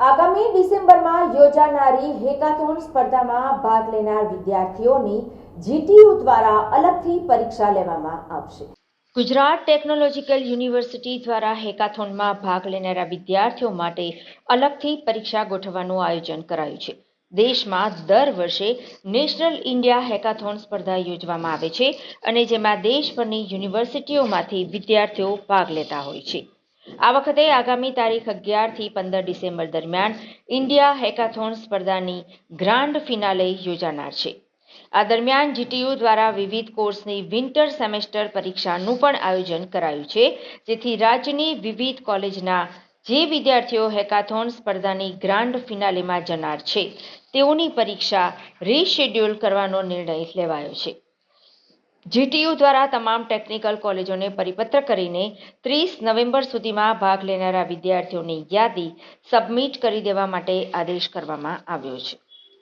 આગામી ડિસેમ્બરમાં યોજાનારી હેકાથોન સ્પર્ધામાં ભાગ લેનાર વિદ્યાર્થીઓની જીટીયુ દ્વારા અલગથી પરીક્ષા લેવામાં આવશે. ગુજરાત ટેકનોલોજીકલ યુનિવર્સિટી દ્વારા હેકાથોનમાં ભાગ લેનારા વિદ્યાર્થીઓ માટે અલગથી પરીક્ષા ગોઠવવાનું આયોજન કરાયું છે. દેશમાં દર વર્ષે નેશનલ ઇન્ડિયા હેકાથોન સ્પર્ધા યોજવામાં આવે છે અને જેમાં દેશભરની યુનિવર્સિટીઓમાંથી વિદ્યાર્થીઓ ભાગ લેતા હોય છે. આ વખતે આગામી તારીખ અગિયારથી પંદર ડિસેમ્બર દરમિયાન ઇન્ડિયા હેકાથોન સ્પર્ધાની ગ્રાન્ડ ફિનાલે યોજાનાર છે. આ દરમિયાન જીટીયુ દ્વારા વિવિધ કોર્સની વિન્ટર સેમેસ્ટર પરીક્ષાનું પણ આયોજન કરાયું છે. જેથી રાજ્યની વિવિધ કોલેજના જે વિદ્યાર્થીઓ હેકાથોન સ્પર્ધાની ગ્રાન્ડ ફિનાલેમાં જનાર છે, તેઓની પરીક્ષા રીશેડ્યુલ કરવાનો નિર્ણય લેવાયો છે. જીટીયુ દ્વારા તમામ ટેકનિકલ કોલેજોને પરિપત્ર કરીને ત્રીસ નવેમ્બર સુધીમાં ભાગ લેનારા વિદ્યાર્થીઓની યાદી સબમિટ કરી દેવા માટે આદેશ કરવામાં આવ્યો છે.